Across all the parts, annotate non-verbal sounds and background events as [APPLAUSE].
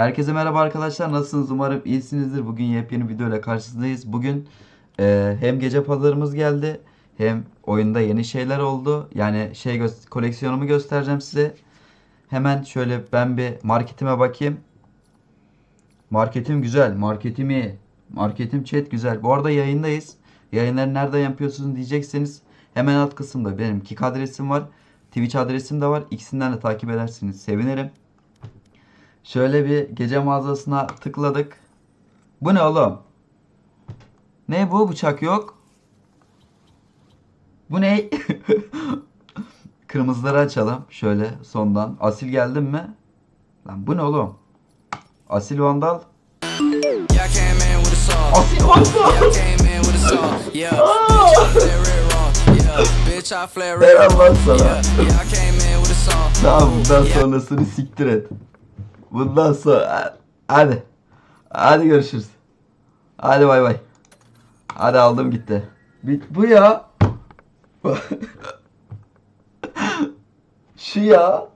Herkese merhaba arkadaşlar. Nasılsınız? Umarım iyisinizdir. Bugün yepyeni video ile karşınızdayız. Bugün e, hem gece pazarımız geldi hem oyunda yeni şeyler oldu. Yani şey gö- koleksiyonumu göstereceğim size. Hemen şöyle ben bir marketime bakayım. Marketim güzel. Marketim iyi. Marketim chat güzel. Bu arada yayındayız. Yayınları nereden yapıyorsunuz diyecekseniz hemen alt kısımda benim Kik adresim var. Twitch adresim de var. İkisinden de takip edersiniz. Sevinirim. Şöyle bir gece mağazasına tıkladık. Bu ne oğlum? Ne bu? Bıçak yok. Bu ne? [LAUGHS] Kırmızıları açalım. Şöyle sondan. Asil geldin mi? Lan bu ne oğlum? Asil Vandal. Asil Vandal. [LAUGHS] Yeah, I came in with a saw. Yeah, bitch, I flare it raw. Yeah, bitch, I flare it Helal lan raw. sana. Tamam bundan sonrasını siktir et. Bundan sonra hadi. Hadi görüşürüz. Hadi bay bay. Hadi aldım gitti. Bit bu ya. [LAUGHS] Şu ya.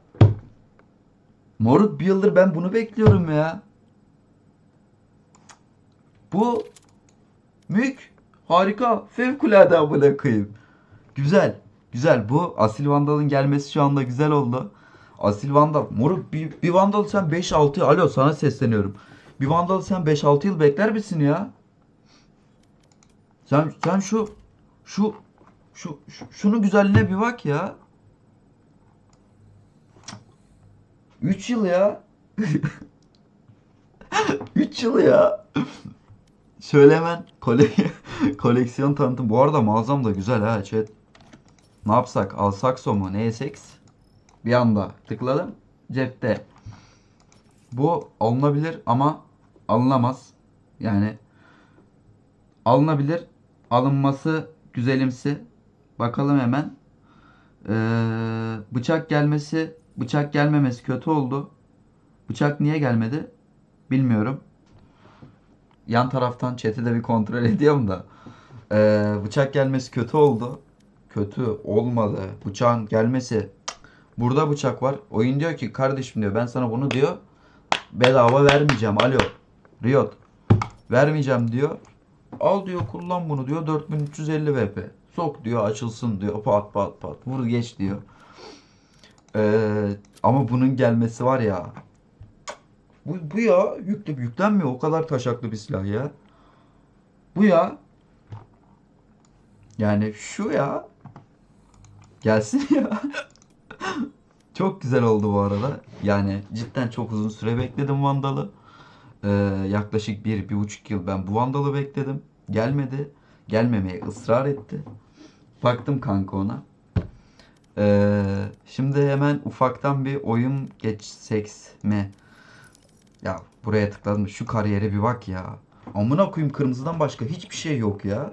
Moruk bir yıldır ben bunu bekliyorum ya. Bu mük harika fevkalade amına koyayım. Güzel. Güzel. Bu Asil Vandal'ın gelmesi şu anda güzel oldu. Asil Vandal. Moruk bir, bir Vandal sen 5-6 Alo sana sesleniyorum. Bir Vandal sen 5-6 yıl bekler misin ya? Sen sen şu şu şu, şu şunun güzelliğine bir bak ya. 3 yıl ya. [LAUGHS] 3 yıl ya. Şöyle hemen kole [LAUGHS] koleksiyon tanıtım. Bu arada mağazam da güzel ha chat. Ne yapsak? Alsakso mu? Ne yesek? Bir anda tıkladım. Cepte. Bu alınabilir ama alınamaz. Yani alınabilir. Alınması güzelimsi. Bakalım hemen. Ee, bıçak gelmesi, bıçak gelmemesi kötü oldu. Bıçak niye gelmedi? Bilmiyorum. Yan taraftan chat'i de bir kontrol [LAUGHS] ediyorum da. Ee, bıçak gelmesi kötü oldu. Kötü olmadı. Bıçağın gelmesi. Burada bıçak var. Oyun diyor ki kardeşim diyor ben sana bunu diyor bedava vermeyeceğim. Alo. Riot. Vermeyeceğim diyor. Al diyor kullan bunu diyor 4350 VP. Sok diyor açılsın diyor pat pat pat. Vur geç diyor. Ee, ama bunun gelmesi var ya. Bu, bu ya yüklü yüklenmiyor o kadar taşaklı bir silah ya. Bu ya. Yani şu ya. Gelsin ya. [LAUGHS] çok güzel oldu bu arada. Yani cidden çok uzun süre bekledim Vandal'ı. Ee, yaklaşık bir, bir buçuk yıl ben bu Vandal'ı bekledim. Gelmedi. Gelmemeye ısrar etti. Baktım kanka ona. Ee, şimdi hemen ufaktan bir oyun geçsek mi? Ya buraya tıkladım. Şu kariyere bir bak ya. Amına koyayım kırmızıdan başka hiçbir şey yok ya.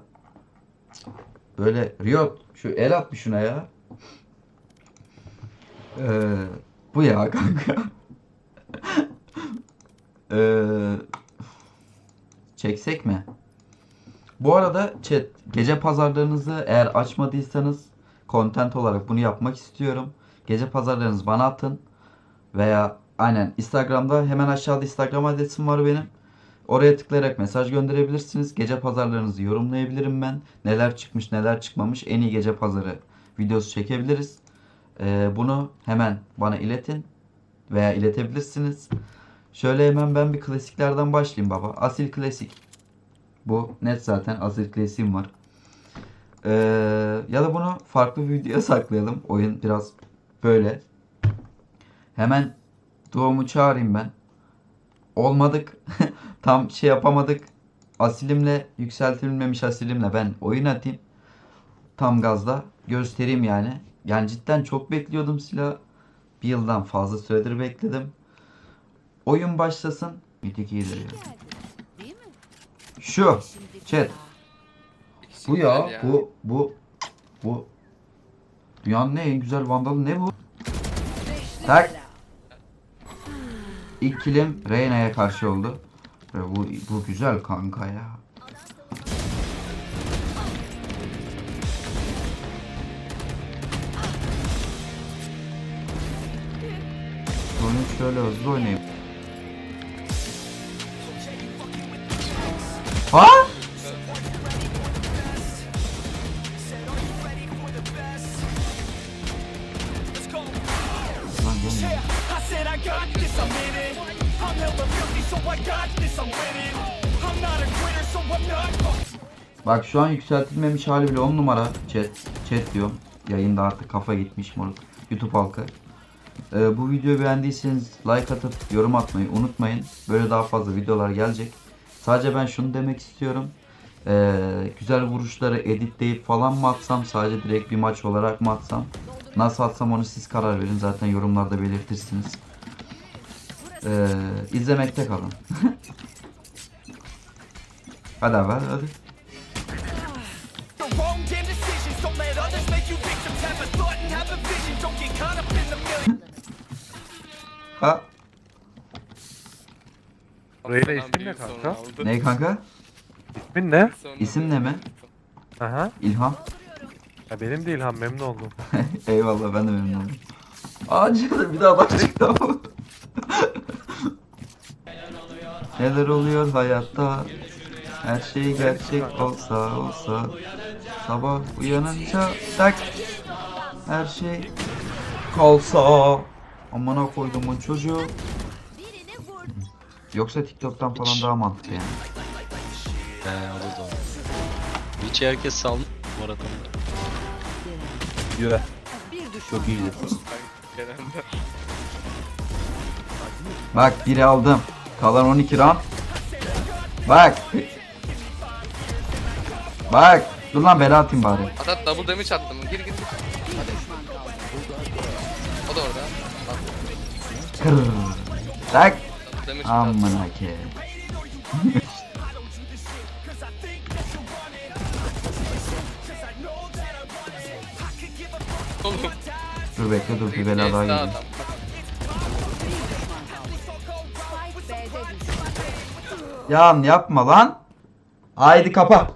Böyle Riot şu el at bir şuna ya. Ee, bu ya kanka. [LAUGHS] Ee, çeksek mi? Bu arada chat gece pazarlarınızı eğer açmadıysanız content olarak bunu yapmak istiyorum. Gece pazarlarınızı bana atın. Veya aynen Instagram'da hemen aşağıda Instagram adresim var benim. Oraya tıklayarak mesaj gönderebilirsiniz. Gece pazarlarınızı yorumlayabilirim ben. Neler çıkmış neler çıkmamış en iyi gece pazarı videosu çekebiliriz. Ee, bunu hemen bana iletin veya iletebilirsiniz. Şöyle hemen ben bir klasiklerden başlayayım baba. Asil klasik. Bu net zaten asil klasiğim var. Ee, ya da bunu farklı bir videoya [LAUGHS] saklayalım. Oyun biraz böyle. Hemen Doğum'u çağırayım ben. Olmadık. [LAUGHS] Tam şey yapamadık. Asilimle yükseltilmemiş asilimle ben oyun atayım. Tam gazda göstereyim yani. Yani cidden çok bekliyordum silah. Bir yıldan fazla süredir bekledim. Oyun başlasın. Mitik iyidir ya. Şu. Chat. Bu ya, Güzel bu bu bu dünyanın en güzel vandalı ne bu? Tak. İlk kilim Reyna'ya karşı oldu. Bu bu güzel kanka ya. şöyle hızlı oynayayım. Ha? Bak şu an yükseltilmemiş hali bile 10 numara chat. Chat diyorum. Yayında artık kafa gitmiş moruk. YouTube halkı. Ee, bu videoyu beğendiyseniz like atıp yorum atmayı unutmayın. Böyle daha fazla videolar gelecek. Sadece ben şunu demek istiyorum. Ee, güzel vuruşları editleyip falan mı atsam sadece direkt bir maç olarak mı atsam nasıl atsam onu siz karar verin zaten yorumlarda belirtirsiniz ee, izlemekte kalın [LAUGHS] hadi abi hadi, ha Reyna ismin ne kanka? ne kanka İsmin ne? İsim ne mi Aha. İlham Ya benim de İlhan memnun oldum. [LAUGHS] Eyvallah ben de memnun oldum. Acil bir daha bak çıktı ama. Neler oluyor hayatta? Her şey gerçek olsa olsa Sabah uyanınca tak Her şey kalsa Amına koydumun çocuğu Yoksa TikTok'tan falan daha mantıklı yani. He o da doğru. Hiç herkes salmış bu arada. Yürü. Çok iyiydi. Bak biri aldım. Kalan 12 round. Bak. Bak. Dur lan bela atayım bari. Atat double damage attım. Gir gir. Hadi. O da orada. Bak, Kırr. Tak. attım. Amına ke. Oğlum. Dur bekle dur bir bela daha geliyor. adam. Yan yapma lan. Haydi kapa.